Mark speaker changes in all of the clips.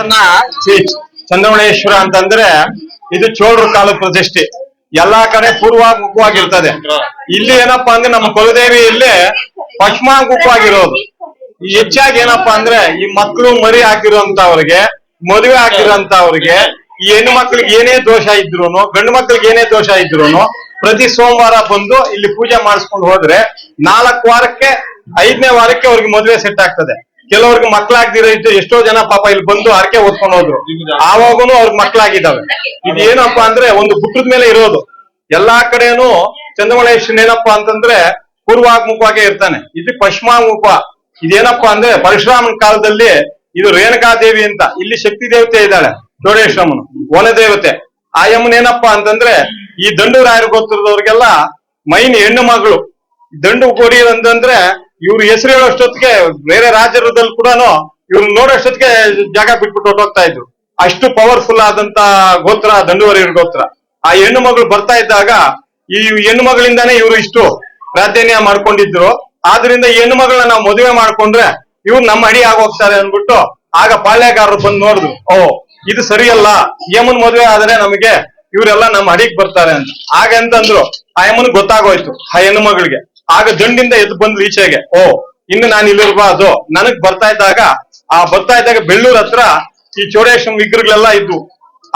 Speaker 1: ತನ್ನ ಶ್ರೀ ಚಂದ್ರಮಣೇಶ್ವರ ಅಂತಂದ್ರೆ ಇದು ಚೋಳರ ಕಾಲದ ಪ್ರತಿಷ್ಠೆ. ಎಲ್ಲಾ ಕಡೆ ಪೂರ್ವಾಮುಖವಾಗಿರ್ತದೆ ಇಲ್ಲಿ ಏನಪ್ಪಾ ಅಂದ್ರೆ ನಮ್ಮ ಕುಲದೇವಿ ಇಲ್ಲಿ ಈ ಹೆಚ್ಚಾಗಿ ಏನಪ್ಪಾ ಅಂದ್ರೆ ಈ ಮಕ್ಕಳು ಮರಿ ಹಾಕಿರುವಂತವ್ರಿಗೆ, ಮದುವೆ ಹಾಕಿರೋಂತವ್ರಿಗೆ ಈ ಹೆಣ್ಣು ಮಕ್ಳಿಗೆ ಏನೇ ದೋಷ ಇದ್ರೂನು, ಗಂಡು ಮಕ್ಳಿಗೆ ಏನೇ ದೋಷ ಇದ್ರೂನು ಪ್ರತಿ ಸೋಮವಾರ ಬಂದು ಇಲ್ಲಿ ಪೂಜೆ ಮಾಡಿಸ್ಕೊಂಡು ಹೋದ್ರೆ ನಾಲ್ಕು ವಾರಕ್ಕೆ, ಐದನೇ ವಾರಕ್ಕೆ ಅವ್ರಿಗೆ ಮದುವೆ ಸೆಟ್ ಆಗ್ತದೆ. ಕೆಲವ್ರಿಗೆ ಮಕ್ಕಳಾಗ್ದಿರೋ ಎಷ್ಟೋ ಜನ ಪಾಪ ಇಲ್ಲಿ ಬಂದು ಹರಕೆ ಓದ್ಕೊಂಡು ಹೋದ್ರು. ಆವಾಗನು ಅವ್ರಿಗೆ ಮಕ್ಕಳಾಗಿದ್ದಾವೆ ಇದು ಏನಪ್ಪಾ ಅಂದ್ರೆ ಒಂದು ಗುಟ್ಟದ ಮೇಲೆ ಇರೋದು. ಎಲ್ಲಾ ಕಡೆನು ಚಂದ್ರಮಳೇಶನ್ ಏನಪ್ಪಾ ಅಂತಂದ್ರೆ ಪೂರ್ವಾಗ್ಮುಖವಾಗೇ ಇರ್ತಾನೆ. ಇದು ಪಶ್ಚಿಮಾಮುಖ ಇದೇನಪ್ಪಾ ಅಂದ್ರೆ ಪರಶುರಾಮನ ಕಾಲದಲ್ಲಿ ಇದು ರೇಣುಕಾದೇವಿ ಅಂತ. ಇಲ್ಲಿ ಶಕ್ತಿ ದೇವತೆ ಇದ್ದಾಳೆ ಚೋಡೇಶ್ವರಮ್ಮನು ವನ ದೇವತೆ. ಆ ಏನಪ್ಪಾ ಅಂತಂದ್ರೆ ಈ ದಂಡು ರಾಯರು ಗೊತ್ತಿರೋದವ್ರಿಗೆಲ್ಲ ಮೈನ್ ಹೆಣ್ಣು ಮಗಳು. ದಂಡು ಕೊಡಿ ಅಂತಂದ್ರೆ ಇವ್ರ ಹೆಸರು ಹೇಳೋಷ್ಟೊತ್ತಿಗೆ ಬೇರೆ ರಾಜ್ಯದಲ್ಲಿ ಕೂಡ ಇವ್ರು ನೋಡೋಷ್ಟೊತ್ತಿಗೆ ಜಾಗ ಬಿಟ್ಬಿಟ್ಟು ಹೊರ್ಟೋಗ್ತಾ ಇದ್ರು. ಅಷ್ಟು ಪವರ್ಫುಲ್ ಆದಂತ ಗೋತ್ರ ದಂಡುವರಿಯವ್ರ ಗೋತ್ರ. ಆ ಹೆಣ್ಣು ಮಗಳು ಬರ್ತಾ ಇದ್ದಾಗ ಈ ಹೆಣ್ಣು ಮಗಳಿಂದಾನೇ ಇವರು ಇಷ್ಟು ಪ್ರಾಧಾನ್ಯ ಮಾಡ್ಕೊಂಡಿದ್ರು. ಆದ್ರಿಂದ ಹೆಣ್ಣು ಮಗಳನ್ನ ನಾವು ಮದುವೆ ಮಾಡ್ಕೊಂಡ್ರೆ ಇವ್ರು ನಮ್ಮ ಅಡಿ ಆಗೋಗ್ತಾರೆ ಅಂದ್ಬಿಟ್ಟು ಆಗ ಪಾಳ್ಯಗಾರರು ಬಂದು ನೋಡಿದ್ರು, ಓ, ಇದು ಸರಿಯಲ್ಲ, ಯಮನ್ ಮದುವೆ ಆದ್ರೆ ನಮಗೆ ಇವರೆಲ್ಲ ನಮ್ಮ ಅಡಿಗೆ ಬರ್ತಾರೆ ಅಂತ. ಆಗ ಅಂತಂದ್ರು, ಆ ಯಮನ್ ಗೊತ್ತಾಗೋಯ್ತು, ಆ ಹೆಣ್ಣು ಮಗಳಿಗೆ. ಆಗ ದಂಡಿಂದ ಎದ್ದು ಬಂದ್ಲು ಈಚೆಗೆ. ಓ, ಇನ್ನು ನಾನು ಇಲ್ಲಿರ್ಬಾರ್ದು. ನನಗ್ ಬರ್ತಾ ಇದ್ದಾಗ, ಆ ಬರ್ತಾ ಇದ್ದಾಗ ಬೆಳ್ಳೂರ್ ಹತ್ರ ಈ ಚೋಡೇಶ್ವರ ವಿಗ್ರಹಗಳೆಲ್ಲ ಇದ್ವು.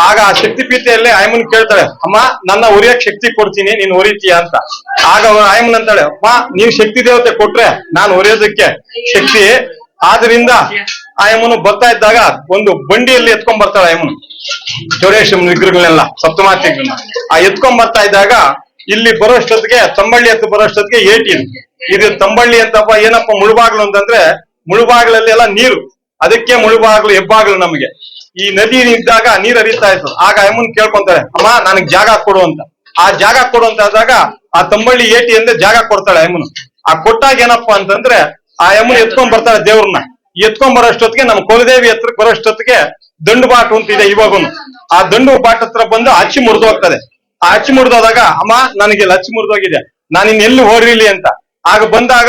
Speaker 1: ಆಗ ಆ ಶಕ್ತಿ ಶಕ್ತಿಪೀಠೆಯಲ್ಲಿ ಆಯಮ್ಮನ್ ಕೇಳ್ತಾಳೆ, ಅಮ್ಮ, ನನ್ನ ಉರಿಯಕ್ ಶಕ್ತಿ ಕೊಡ್ತೀನಿ, ನೀನ್ ಉರಿತೀಯ ಅಂತ. ಆಗ ಆಯಮ್ಮನ್ ಅಂತಾಳೆ, ಅಮ್ಮ ನೀವ್ ಶಕ್ತಿ ದೇವತೆ ಕೊಟ್ರೆ ನಾನು ಉರಿಯೋದಕ್ಕೆ ಶಕ್ತಿ. ಆದ್ರಿಂದ ಆಯಮ್ಮನು ಬರ್ತಾ ಇದ್ದಾಗ ಒಂದು ಬಂಡಿಯಲ್ಲಿ ಎತ್ಕೊಂಡ್ ಬರ್ತಾಳೆ ಆಯಮ್ಮನು. ಚೌಡೇಶ್ವರನ ವಿಗ್ರಹಗಳನ್ನೆಲ್ಲ, ಸಪ್ತಮಾತಿಗಳನ್ನ. ಆ ಎತ್ಕೊಂಡ್ ಬರ್ತಾ ಇದ್ದಾಗ ಇಲ್ಲಿ ಬರೋಷ್ಟೊತ್ತಿಗೆ, ತಂಬಳ್ಳಿ ಅಂತ ಬರೋಷ್ಟೊತ್ತಿಗೆ ಏಟಿನ್ ಇದು ತಂಬಳ್ಳಿ ಅಂತಪ್ಪ, ಏನಪ್ಪ, ಮುಳುಬಾಗ್ಲು ಅಂತಂದ್ರೆ ಮುಳುಬಾಗ್ಲಲ್ಲಿ ಎಲ್ಲ ನೀರು. ಅದಕ್ಕೆ ಮುಳುಬಾಗ್ಲು, ಹೆಬ್ಬಾಗ್ಲು ನಮಗೆ. ಈ ನದಿ ಇದ್ದಾಗ ನೀರು ಹರಿತಾ ಇತ್ತು. ಆಗ ಅಮ್ಮನ್ ಕೇಳ್ಕೊಂತಾರೆ, ಅಮ್ಮ, ನನಗ್ ಜಾಗ ಕೊಡು ಅಂತ. ಆ ಜಾಗ ಕೊಡು ಅಂತ ಆದಾಗ ಆ ತಂಬಳ್ಳಿ ಏಟಿ ಅಂದ್ರೆ ಜಾಗ ಕೊಡ್ತಾಳೆ ಅಮ್ಮನು. ಆ ಕೊಟ್ಟಾಗ ಏನಪ್ಪಾ ಅಂತಂದ್ರೆ ಆ ಅಮ್ಮನ್ ಎತ್ಕೊಂಡ್ ಬರ್ತಾಳೆ ದೇವ್ರನ್ನ. ಎತ್ಕೊಂಡ್ ಬರೋಷ್ಟೊತ್ತಿಗೆ ನಮ್ಮ ಕುಲದೇವಿ ಹತ್ರಕ್ಕೆ ಬರೋಷ್ಟೊತ್ತಿಗೆ ದಂಡು ಬಾಟು ಅಂತ ಇದೆ ಆ ದಂಡು ಬಾಟ್ ಹತ್ರ ಬಂದು ಅಚ್ಚಿ ಮುರಿದು ಹೋಗ್ತದೆ ಅಚ್ಚಿ ಮುರಿದೋದಾಗ, ಅಮ್ಮ, ನನಗೆ ಲಚ್ಚಿ ಮುರಿದೋಗಿದೆ. ನಾನು ಎಲ್ಲಿ ಹೊಡಿಲಿ ಅಂತ. ಆಗ ಬಂದಾಗ,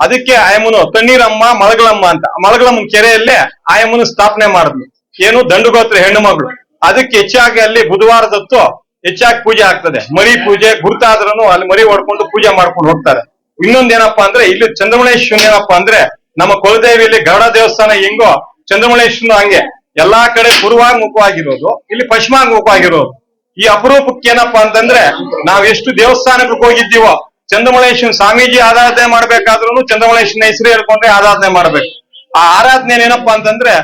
Speaker 1: ಅದಕ್ಕೆ ಆಯಮ್ಮನು, ತಣ್ಣೀರಮ್ಮ, ಮಳಗಳಮ್ಮ ಅಂತ. ಮಳಗಳಮ್ಮ ಕೆರೆಯಲ್ಲೇ ಆಯಮ್ಮನು ಸ್ಥಾಪನೆ ಮಾಡಿದ್ಲು. ಏನು? ದಂಡುಗೋತ್ರ ಹೆಣ್ಣು ಮಗಳು. ಅದಕ್ಕೆ ಹೆಚ್ಚಾಗಿ ಅಲ್ಲಿ ಬುಧವಾರದತ್ತು ಹೆಚ್ಚಾಗಿ ಪೂಜೆ ಆಗ್ತದೆ. ಮರಿ ಪೂಜೆ ಗುರುತಾದ್ರೂ ಅಲ್ಲಿ ಮರಿ ಹೊಡ್ಕೊಂಡು ಪೂಜೆ ಮಾಡ್ಕೊಂಡು ಹೋಗ್ತಾರೆ. ಇನ್ನೊಂದೇನಪ್ಪಾ ಅಂದ್ರೆ, ಇಲ್ಲಿ ಚಂದ್ರಮಳೇಶ್ವರ ಏನಪ್ಪಾ ಅಂದ್ರೆ, ನಮ್ಮ ಕುಲದೇವಿಯಲ್ಲಿ ಗರುಡ ದೇವಸ್ಥಾನ ಹೆಂಗೋ ಚಂದ್ರಮಳೇಶ್ವರ ಹಂಗೆ. ಎಲ್ಲಾ ಕಡೆ ಪೂರ್ವಾಮುಖವಾಗಿರೋದು ಇಲ್ಲಿ ಪಶ್ಚಿಮಾಮುಖವಾಗಿರೋದು ಈ ಅಪರೂಪಕ್ಕೆ ಏನಪ್ಪಾ ಅಂತಂದ್ರೆ ನಾವ್ ಎಷ್ಟು ದೇವಸ್ಥಾನಕ್ಕೆ ಹೋಗಿದ್ದೀವೋ ಚಂದ್ರಮಳೇಶ್ವರನ್ ಸ್ವಾಮೀಜಿ ಆರಾಧನೆ ಮಾಡ್ಬೇಕಾದ್ರೂ ಚಂದ್ರಮಳೇಶ್ವರನ ಹೆಸರು ಹೇಳ್ಕೊಂಡ್ರೆ ಆರಾಧನೆ ಮಾಡ್ಬೇಕು. ಆ ಆರಾಧನೆ ಏನಪ್ಪಾ ಅಂತಂದ್ರೆ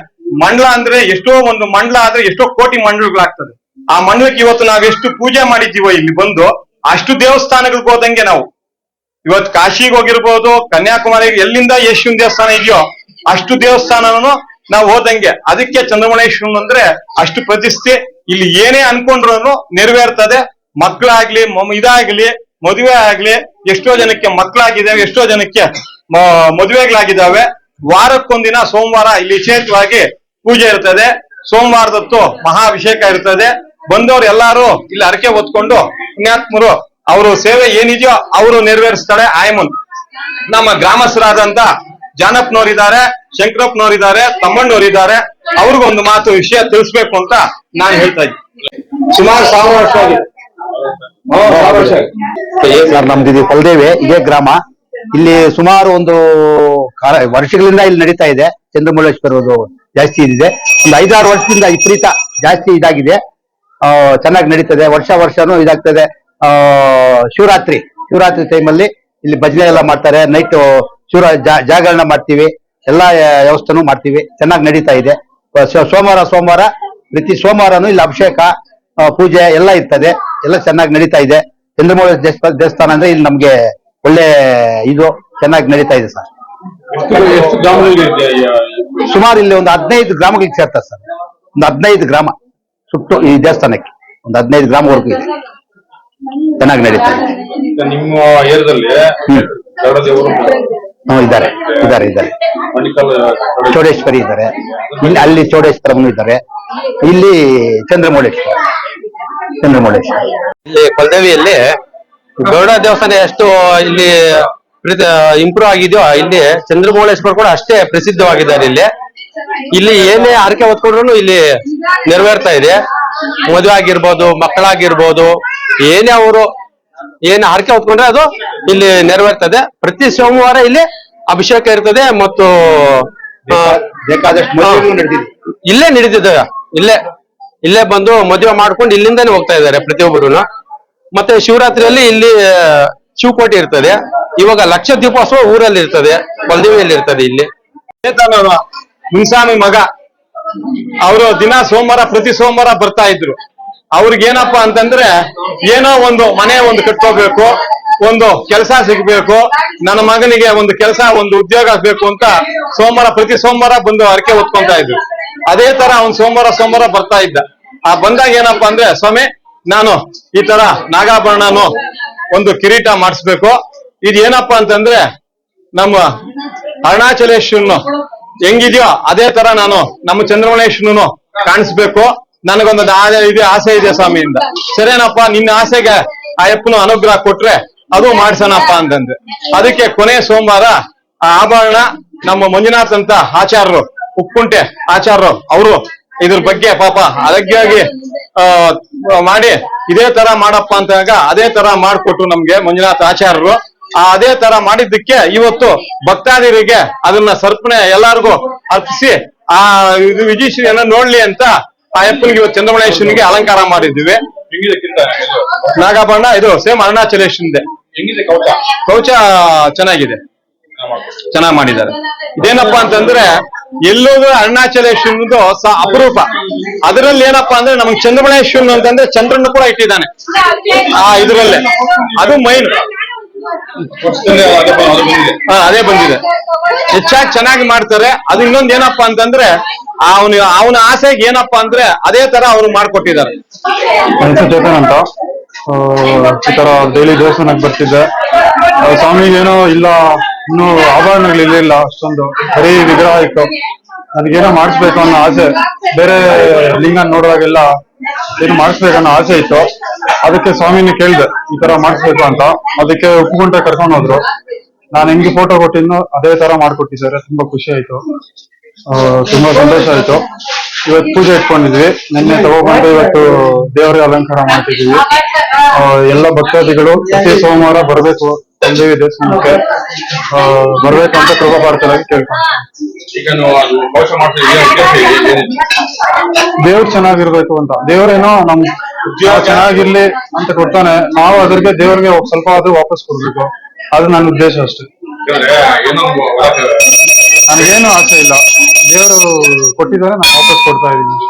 Speaker 1: ಮಂಡಲ ಅಂದ್ರೆ ಎಷ್ಟೋ ಒಂದು ಮಂಡಲ ಆದ್ರೆ ಎಷ್ಟೋ ಕೋಟಿ ಮಂಡಲಗಳಾಗ್ತದೆ. ಆ ಮಂಡಲಕ್ಕೆ ಇವತ್ತು ನಾವ್ ಎಷ್ಟು ಪೂಜೆ ಮಾಡಿದ್ದೀವೋ ಇಲ್ಲಿ ಬಂದು, ಅಷ್ಟು ದೇವಸ್ಥಾನಗಳಿಗೆ ಹೋದಂಗೆ ನಾವು. ಇವತ್ತು ಕಾಶಿಗೆ ಹೋಗಿರ್ಬೋದು, ಕನ್ಯಾಕುಮಾರಿಗೆ ಎಲ್ಲಿಂದ ಯಶ್ವಿನ ದೇವಸ್ಥಾನ ಇದೆಯೋ ಅಷ್ಟು ದೇವಸ್ಥಾನನು ನಾವು ಹೋದಂಗೆ. ಅದಕ್ಕೆ ಚಂದ್ರಮಳೇಶ್ವರನ್ ಅಂದ್ರೆ ಅಷ್ಟು ಪ್ರತಿಷ್ಠೆ ಇಲ್ಲಿ ಏನೇ ಅನ್ಕೊಂಡ್ರು ನೆರವೇರ್ತದೆ. ಮಕ್ಕಳಾಗ್ಲಿ ಇದಾಗ್ಲಿ, ಮದುವೆ ಆಗ್ಲಿ ಎಷ್ಟೋ ಜನಕ್ಕೆ ಮಕ್ಕಳಾಗಿದ್ದಾವೆ ಎಷ್ಟೋ ಜನಕ್ಕೆ ಮದುವೆಗಳಾಗಿದ್ದಾವೆ. ವಾರಕ್ಕೊಂದಿನ ಸೋಮವಾರ ಇಲ್ಲಿ ವಿಶೇಷವಾಗಿ ಪೂಜೆ ಇರ್ತದೆ. ಸೋಮವಾರದತ್ತು ಮಹಾಭಿಷೇಕ ಇರ್ತದೆ. ಬಂದವರು ಎಲ್ಲಾರು ಇಲ್ಲಿ ಅರಕೆ ಹೊತ್ಕೊಂಡು ಪುಣ್ಯಾತ್ಮರು ಅವರು ಸೇವೆ ಏನಿದೆಯೋ ಅವರು ನೆರವೇರಿಸ್ತಾರೆ. ಆಯಮನ್ ನಮ್ಮ ಗ್ರಾಮಸ್ಥರಾದಂತ ಜಾನಪ್ಪನವರಿದ್ದಾರೆ, ಶಂಕರಪ್ಪನವರಿದ್ದಾರೆ, ತಮ್ಮಣ್ಣವರಿದ್ದಾರೆ. ಅವ್ರಿಗೊಂದು ಮಾತು ವಿಷಯ ತಿಳಿಸ್ಬೇಕು ಅಂತ ನಾನು ಹೇಳ್ತಾ ಇದ್ದೀನಿ. ಸುಮಾರು ಸಾವಿರ ವರ್ಷ ಆಗಿದೆ.
Speaker 2: ಸರ್ ನಮ್ದು ಇದು ಕೊಲ್ದೇವೆ ಇದೇ ಗ್ರಾಮ. ಇಲ್ಲಿ ಸುಮಾರು ಒಂದು ವರ್ಷಗಳಿಂದ ಇಲ್ಲಿ ನಡೀತಾ ಇದೆ. ಚಂದ್ರಮುಳ್ಳೇಶ್ವರ ಜಾಸ್ತಿ ಇದಿದೆ. ಒಂದು ಐದಾರು ವರ್ಷದಿಂದ ವಿಪರೀತ ಜಾಸ್ತಿ ಇದಾಗಿದೆ. ಆ, ಚೆನ್ನಾಗಿ ನಡೀತದೆ. ವರ್ಷ ವರ್ಷನೂ ಇದಾಗ್ತದೆ. ಶಿವರಾತ್ರಿ ಶಿವರಾತ್ರಿ ಟೈಮಲ್ಲಿ ಇಲ್ಲಿ ಭಜನೆ ಎಲ್ಲ ಮಾಡ್ತಾರೆ. ನೈಟ್ ಶಿವರ ಜಾಗರಣ ಮಾಡ್ತೀವಿ. ಎಲ್ಲಾ ವ್ಯವಸ್ಥೆನೂ ಮಾಡ್ತೀವಿ. ಚೆನ್ನಾಗಿ ನಡೀತಾ ಇದೆ. ಸೋಮವಾರ ಸೋಮವಾರ ಪ್ರತಿ ಸೋಮವಾರನು ಇಲ್ಲಿ ಅಭಿಷೇಕ ಪೂಜೆ ಎಲ್ಲ ಇರ್ತದೆ. ಎಲ್ಲ ಚೆನ್ನಾಗಿ ನಡೀತಾ ಇದೆ. ಚಂದ್ರಮೌಳಿ ದೇವಸ್ಥಾನ ಅಂದ್ರೆ ಇಲ್ಲಿ ನಮ್ಗೆ ಒಳ್ಳೆ ಇದು ಚೆನ್ನಾಗಿ ನಡೀತಾ ಇದೆ ಸರ್. ಸುಮಾರು ಇಲ್ಲಿ ಒಂದು ಹದಿನೈದು ಗ್ರಾಮಗಳಿಗೆ ಸೇರ್ತಾರೆ ಸರ್. ಒಂದು ಹದಿನೈದು ಗ್ರಾಮ ಸುಟ್ಟು ಈ ದೇವಸ್ಥಾನಕ್ಕೆ. ಒಂದು ಹದಿನೈದು ಗ್ರಾಮವರೆಗೂ ಇದೆ ಚೆನ್ನಾಗಿ ನಡೀತಾ ಇದೆ.
Speaker 3: ನಿಮ್ಮ
Speaker 2: ನಿಮ್ಮ ಇದ್ದಾರೆ ಇದ್ದಾರೆ ಇದ್ದಾರೆ.
Speaker 3: ಚೋಡೇಶ್ವರಿ
Speaker 2: ಚೌಡೇಶ್ವರಿ ಇದ್ದಾರೆ. ಇಲ್ಲಿ ಅಲ್ಲಿ ಚೋಡೇಶ್ವರವನ್ನು ಇದ್ದಾರೆ. ಇಲ್ಲಿ ಚಂದ್ರಮೌಳೇಶ್ವರ ಚಂದ್ರಮೌಳೇಶ್ವರ.
Speaker 4: ಇಲ್ಲಿ ಕೊಲ್ದೇವಿಯಲ್ಲಿ ಗೌಡ ದೇವಸ್ಥಾನ ಎಷ್ಟು ಇಲ್ಲಿ ಇಂಪ್ರೂವ್ ಆಗಿದೆಯೋ, ಇಲ್ಲಿ ಚಂದ್ರಮೌಳೇಶ್ವರ ಕೂಡ ಅಷ್ಟೇ ಪ್ರಸಿದ್ಧವಾಗಿದ್ದಾರೆ ಇಲ್ಲಿ. ಇಲ್ಲಿ ಏನೇ ಆರಕೆ ಹೊತ್ಕೊಂಡ್ರು ಇಲ್ಲಿ ನೆರವೇರ್ತಾ ಇದೆ. ಮದುವೆ ಆಗಿರ್ಬೋದು, ಮಕ್ಕಳಾಗಿರ್ಬೋದು, ಏನೇ ಅವರು ಏನ್ ಆರಕೆ ಹೊತ್ಕೊಂಡ್ರೆ ಅದು ಇಲ್ಲಿ ನೆರವೇರ್ತದೆ. ಪ್ರತಿ ಸೋಮವಾರ ಇಲ್ಲಿ ಅಭಿಷೇಕ ಇರ್ತದೆ ಮತ್ತು ಇಲ್ಲೇ ನಡೀತಿದೆ. ಇಲ್ಲೇ ಇಲ್ಲೇ ಬಂದು ಮದುವೆ ಮಾಡ್ಕೊಂಡು ಇಲ್ಲಿಂದಾನೆ ಹೋಗ್ತಾ ಇದ್ದಾರೆ ಪ್ರತಿಯೊಬ್ಬರು ಮತ್ತೆ ಶಿವರಾತ್ರಿಯಲ್ಲಿ ಇಲ್ಲಿ ಶಿವಕೋಟೆ ಇರ್ತದೆ. ಇವಾಗ ಲಕ್ಷ ದೀಪೋತ್ಸವ ಊರಲ್ಲಿ ಇರ್ತದೆ. ಬಲದೇವಿಯಲ್ಲಿ ಇರ್ತದೆ ಇಲ್ಲಿ.
Speaker 1: ಮುನ್ಸಾಮಿ ಮಗ ಅವರು ದಿನ ಸೋಮವಾರ ಪ್ರತಿ ಸೋಮವಾರ ಬರ್ತಾ ಇದ್ರು. ಅವ್ರಿಗೇನಪ್ಪಾ ಅಂತಂದ್ರೆ ಏನೋ ಒಂದು ಮನೆ ಒಂದು ಕಟ್ಕೋಬೇಕು ಒಂದು ಕೆಲಸ ಸಿಗಬೇಕು. ನನ್ನ ಮಗನಿಗೆ ಒಂದು ಕೆಲಸ, ಒಂದು ಉದ್ಯೋಗ ಬೇಕು ಅಂತ ಸೋಮವಾರ, ಪ್ರತಿ ಸೋಮವಾರ ಬಂದು ಹರಕೆ ಹೊತ್ಕೊಂತ ಇದ್ರು ಅದೇ ತರ ಅವ್ನು ಸೋಮವಾರ ಸೋಮವಾರ ಬರ್ತಾ ಇದ್ದ. ಆ ಬಂದಾಗ ಏನಪ್ಪಾ ಅಂದ್ರೆ, ಸ್ವಾಮಿ, ನಾನು ಈ ತರ ನಾಗಾಭರಣನು ಒಂದು ಕಿರೀಟ ಮಾಡಿಸ್ಬೇಕು. ಇದು ಏನಪ್ಪಾ ಅಂತಂದ್ರೆ, ನಮ್ಮ ಅರುಣಾಚಲೇಶ್ವರನು ಹೆಂಗಿದ್ಯೋ ಅದೇ ತರ ನಾನು ನಮ್ಮ ಚಂದ್ರಮಣೇಶ್ವರನು ಕಾಣಿಸ್ಬೇಕು. ನನಗೊಂದು ಆಸೆ ಇದೆ ಆಸೆ ಇದೆ ಸ್ವಾಮಿಯಿಂದ. ಸರೇನಪ್ಪ, ನಿನ್ನ ಆಸೆಗೆ ಆ ಅಪ್ಪನು ಅನುಗ್ರಹ ಕೊಟ್ರೆ ಅದು ಮಾಡ್ಸೋಣಪ್ಪ ಅಂತಂದ್ರೆ ಅದಕ್ಕೆ ಕೊನೆ ಸೋಮವಾರ ಆ ಆಭರಣ ನಮ್ಮ ಮಂಜುನಾಥ್ ಅಂತ ಆಚಾರ್ಯರು ಉಪ್ಪುಂಟೆ ಆಚಾರ್ಯರು ಅವರು ಇದ್ರ ಬಗ್ಗೆ ಪಾಪ ಅದಕ್ಕಾಗಿ ಆ ಮಾಡಿ ಇದೇ ತರ ಮಾಡಪ್ಪ ಅಂತಾಗ ಅದೇ ತರ ಮಾಡಿಕೊಟ್ಟು ನಮ್ಗೆ ಮಂಜುನಾಥ್ ಆಚಾರ್ಯರು ಆ ಅದೇ ತರ ಮಾಡಿದ್ದಕ್ಕೆ ಇವತ್ತು ಭಕ್ತಾದಿರಿಗೆ ಅದನ್ನ ಸರ್ಪಣೆ ಎಲ್ಲಾರ್ಗು ಅರ್ಪಿಸಿ ಆ ಇದು ವಿಜಯಶ್ರೀಯನ್ನ ನೋಡ್ಲಿ ಅಂತ ಆ ಅಪ್ಪನಿಗೆ ಇವತ್ತು ಚಂದ್ರಮಣೇಶ್ವರಿಗೆ ಅಲಂಕಾರ ಮಾಡಿದ್ವಿ
Speaker 3: ನಾಗಾಭರಣ? ಇದು
Speaker 1: ಸೇಮ್ ಅರುಣಾಚಲೇಶ್ವರದೆ
Speaker 3: ಹೆಂಗಿದೆ ಕವಚ
Speaker 1: ಕವಚ ಚೆನ್ನಾಗಿದೆ. ಚೆನ್ನಾಗಿ ಮಾಡಿದ್ದಾರೆ. ಇದೇನಪ್ಪಾ ಅಂತಂದ್ರೆ ಎಲ್ಲೋದು ಅರುಣಾಚಲೇಶ್ವರನದು ಸ ಅಪರೂಪ. ಅದರಲ್ಲಿ ಏನಪ್ಪಾ ಅಂದ್ರೆ ನಮ್ಗೆ ಚಂದ್ರಮಣೇಶ್ವರನ್ ಅಂತಂದ್ರೆ ಚಂದ್ರನ ಕೂಡ ಇಟ್ಟಿದ್ದಾನೆ. ಆ ಇದರಲ್ಲೇ. ಅದು ಮೈನ್
Speaker 3: ವರ್ಷದಲ್ಲಿ ಅದೇ ಬಂದಿದೆ
Speaker 1: ಹಾ ಅದೇ ಬಂದಿದೆ. ಹೆಚ್ಚಾಗಿ ಚೆನ್ನಾಗಿ ಮಾಡ್ತಾರೆ. ಅದು ಇನ್ನೊಂದ್ ಏನಪ್ಪಾ ಅಂತಂದ್ರೆ ಅವನು ಅವನ ಆಸೆಗೆ ಏನಪ್ಪಾ ಅಂದ್ರೆ ಅದೇ ತರ ಅವ್ರು ಮಾಡ್ಕೊಟ್ಟಿದ್ದಾರೆ.
Speaker 5: ಈ ತರ ಡೈಲಿ ದೇವಸ್ಥಾನಕ್ ಬರ್ತಿದ್ದೆ. ಸ್ವಾಮಿಗೇನೋ ಇಲ್ಲ ಇನ್ನು ಆಭರಣಗಳು ಇರ್ಲಿಲ್ಲ ಅಷ್ಟೊಂದು. ಬರೀ ವಿಗ್ರಹ ಇತ್ತು ನನಗೇನೋ ಮಾಡಿಸ್ಬೇಕು ಅನ್ನೋ ಆಸೆ. ಬೇರೆ ಲಿಂಗ ನೋಡುವಾಗೆಲ್ಲ ಏನು ಮಾಡಿಸ್ಬೇಕನ್ನೋ ಆಸೆ ಇತ್ತು. ಅದಕ್ಕೆ ಸ್ವಾಮಿನ ಕೇಳಿದೆ ಈ ತರ ಮಾಡಿಸ್ಬೇಕು ಅಂತ. ಅದಕ್ಕೆ ಉಪ್ಪುಗುಂಟೆ ಕರ್ಕೊಂಡು ಹೋದ್ರು. ನಾನು ಹೆಂಗೆ ಫೋಟೋ ಕೊಟ್ಟಿದ್ನೋ ಅದೇ ತರ ಮಾಡ್ಕೊಟ್ಟಿದ್ದಾರೆ. ತುಂಬಾ ಖುಷಿ ಆಯ್ತು. ತುಂಬಾ ಸಂತೋಷ ಆಯ್ತು. ಇವತ್ತು ಪೂಜೆ ಇಟ್ಕೊಂಡಿದ್ವಿ. ನಿನ್ನೆ ತಗೊಬಂದು ಇವತ್ತು ದೇವರ ಅಲಂಕಾರ ಮಾಡ್ತಿದೀವಿ ಎಲ್ಲ ಭಕ್ತಾದಿಗಳು ಪ್ರತಿ ಸೋಮವಾರ ಬರ್ಬೇಕು ಸಂಜೆವಿ ದೇವಸ್ಥಾನಕ್ಕೆ. ಬರ್ಬೇಕು ಅಂತ ಕೃಪಾ ಪ್ರಾರ್ಥನೆಯಾಗಿ ಕೇಳ್ಕೊಂತೀನಿ
Speaker 3: ಈಗ ನೀವು ಅದು ಕವಚ ಮಾಡ್ತಾ ಇದೀಯ ಉದ್ದೇಶ ಇದೆ- ಏನಿದೆ?
Speaker 5: ದೇವ್ರು ಚೆನ್ನಾಗಿರ್ಬೇಕು ಅಂತ. ದೇವ್ರೇನೋ ನಮ್ ಚೆನ್ನಾಗಿರ್ಲಿ ಅಂತ ಕೊಡ್ತಾನೆ. ನಾವು ಅದ್ರಿಗೆ ದೇವ್ರಿಗೆ ಸ್ವಲ್ಪ ಆದ್ರೂ ವಾಪಸ್ ಕೊಡ್ಬೇಕು. ಅದು ನನ್ನ ಉದ್ದೇಶ ಅಷ್ಟೇ. ನನಗೇನು ಆಸೆ ಇಲ್ಲ. ದೇವರು ಕೊಟ್ಟಿದ್ದಾರೆ ನಾನು ವಾಪಸ್ ಕೊಡ್ತಾ ಇದ್ದೀನಿ.